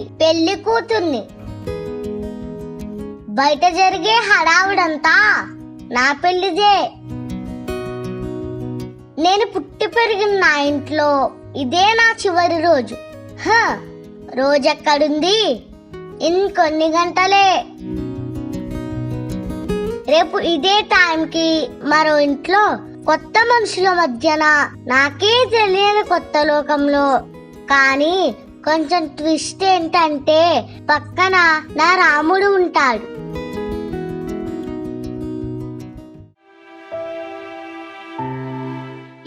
పెళ్ళి కూతుర్ని. బయట జరిగే హడావుడంతా నా పెళ్ళిదే. నేను పుట్టి పెరిగిన నా ఇంట్లో ఇదే నా చివరి రోజు. హ రోజెక్కడుంది? ఇంకొన్ని గంటలే. రేపు ఇదే టైంకి మరో ఇంట్లో కొత్త మనుషుల మధ్యన నాకే తెలియని కొత్త లోకంలో. కానీ కొంచెం ట్విస్ట్ ఏంటంటే పక్కన నా రాముడు ఉంటాడు.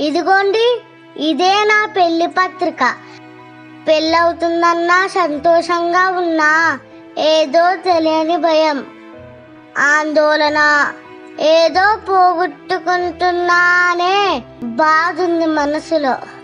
ఇదిగోండి ఇదే నా పెళ్ళి పత్రిక. పెళ్ళవుతుందన్నా సంతోషంగా ఉన్నా ఏదో తెలియని భయం. ఆందోళన ఏదో పోగొట్టుకుంటున్నానే బాగుంది మనసులో.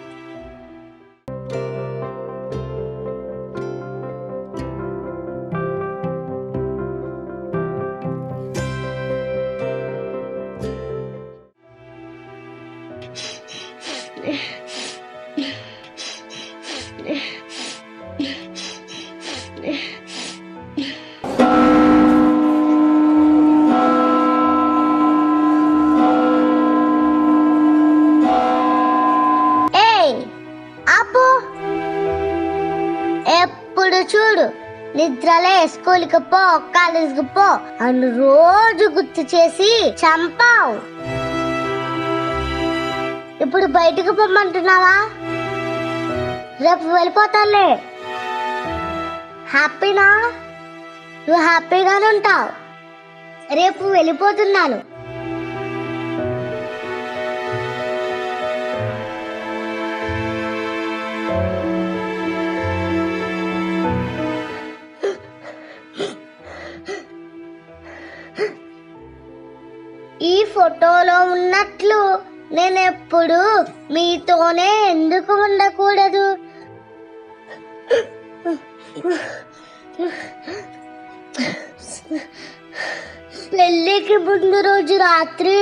ఎప్పుడు చూడు నిద్రలే స్కూల్కి పో కాలేజీకి పో అని రోజు గుర్తు చేసి చంపావు. ఇప్పుడు బయటకు పొమ్మంటున్నావా? రేపు వెళ్ళిపోతానులే. హ్యాపీనా నువ్వు హ్యాపీగానే ఉంటావు. రేపు వెళ్ళిపోతున్నాను. ఈ ఫోటోలో ఉన్నట్లు నేను ఎప్పుడు మీతోనే ఎందుకు ఉండకూడదు? పెళ్ళికి ముందు రోజు రాత్రి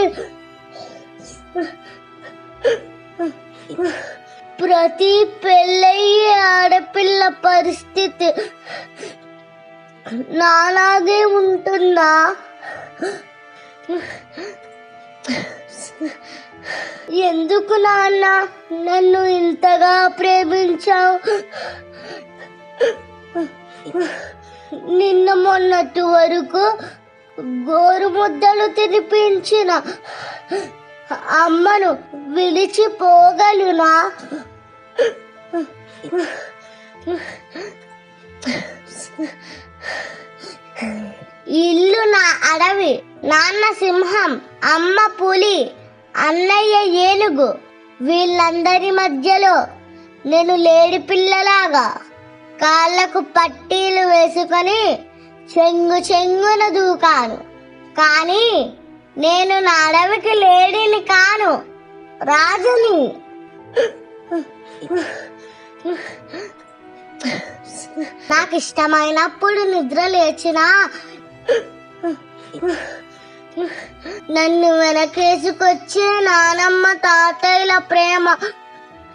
ప్రతి పెళ్ళయ్యే ఆడపిల్ల పరిస్థితి నాలాగే ఉంటుందా? ఎందుకు నాన్న నన్ను ఇంతగా ప్రేమించావు? నిన్న మొన్నటి వరకు గోరు ముద్దలు తినిపించిన అమ్మను విడిచిపోగలునా? ఇల్లు నా అడవి నాన్న సింహం అమ్మ పులి. అన్నయ్య ఏనుగు. వీళ్ళందరి మధ్యలో నేను లేడి పిల్లలాగా. కాళ్ళకు పట్టీలు వేసుకొని చెంగు చెంగున దూకాను. కానీ నేను నా అడవికి లేడిని కాను. రాజుని. నాకు ఇష్టమైనప్పుడు నిద్ర లేచినా నన్ను వెనకేసుకొచ్చే నానమ్మ తాతయ్యల ప్రేమ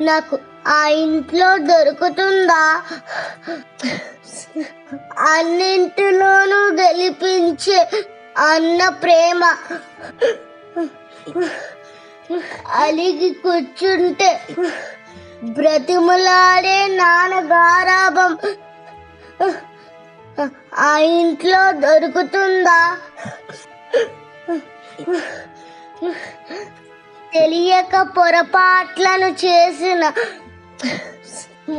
నాకు ఆ ఇంట్లో దొరుకుతుందా? అన్నింటిలోనూ గెలిపించే అన్న ప్రేమ అలిగి కూర్చుంటే బ్రతిములాడే నాన్న గారాభం ఆ ఇంట్లో దొరుకుతుందా? తెలియక పొరపాట్లను చేసిన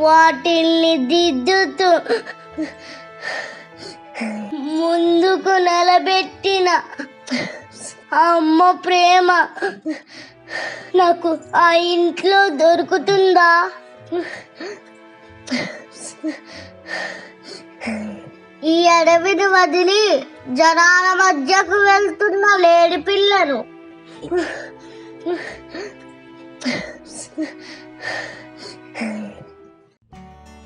వాటిల్ని దిద్దుతూ ముందుకు నిలబెట్టిన అమ్మ ప్రేమ నాకు ఆ ఇంట్లో దొరుకుతుందా? ఈ అడవిని వదిలి జనాల మధ్యకు వెళ్తున్న లేడి పిల్లను.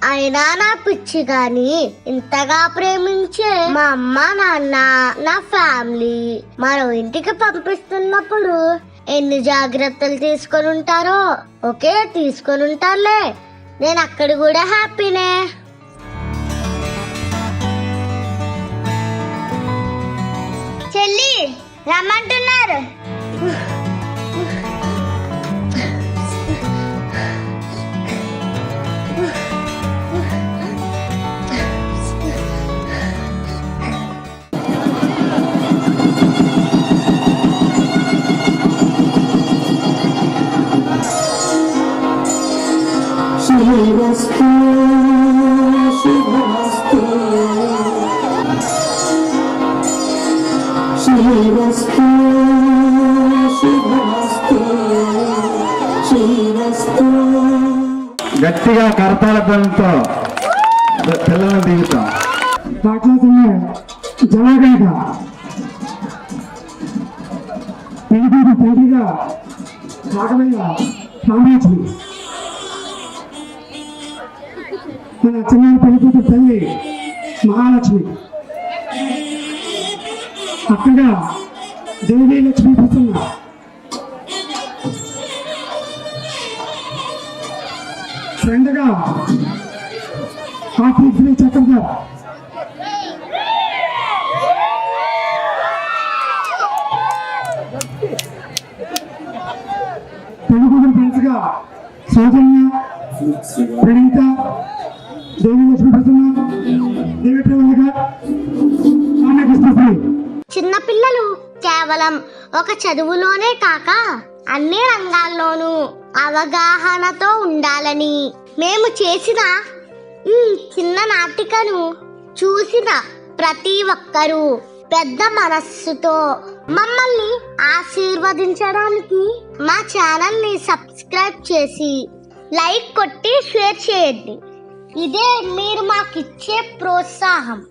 అయినా నా పిచ్చి గాని ఇంతగా ప్రేమించే మా అమ్మ నాన్న నా ఫ్యామిలీ మరో ఇంటికి పంపిస్తున్నప్పుడు ఎన్ని జాగ్రత్తలు తీసుకొని ఉంటారో ఓకే తీసుకొని ఉంటారులే. నేను అక్కడ కూడా హ్యాపీనే. రమ్మంటున్నారు. శుభమస్తు శుభమస్తు శుభమస్తు శుభమస్తు గట్టిగా కరతాళ ధ్వనితో పిల్లలను దిగుతాం. పాటలుతున్న జనగణక పెళ్ళి పెళ్ళిగా భాగమైన సామ్రాజ్యం మన చిన్న పెళ్ళి తల్లి మహాలక్ష్మి. చక్కగా దేవి లక్ష్మి ప్రసన్న ఫ్రెండ్గా ఆఫీసులు చక్రధర్ పెరుగుదల ఫ్రెండ్స్గా సౌజన్య ప్రణీత దేవి లక్ష్మి ప్రసన్న దేవి ప్రేమగా ఆమె కృష్ణశ్రీ చిన్నపిల్లలు కేవలం ఒక చదువులోనే కాక అన్ని రంగాల్లోనూ అవగాహనతో ఉండాలని మేము చేసిన ఈ చిన్న నాటికను చూసిన ప్రతి ఒక్కరూ పెద్ద మనస్సుతో మమ్మల్ని ఆశీర్వదించడానికి మా ఛానల్ని సబ్స్క్రైబ్ చేసి లైక్ కొట్టి షేర్ చేయండి. ఇదే మీరు మాకిచ్చే ప్రోత్సాహం.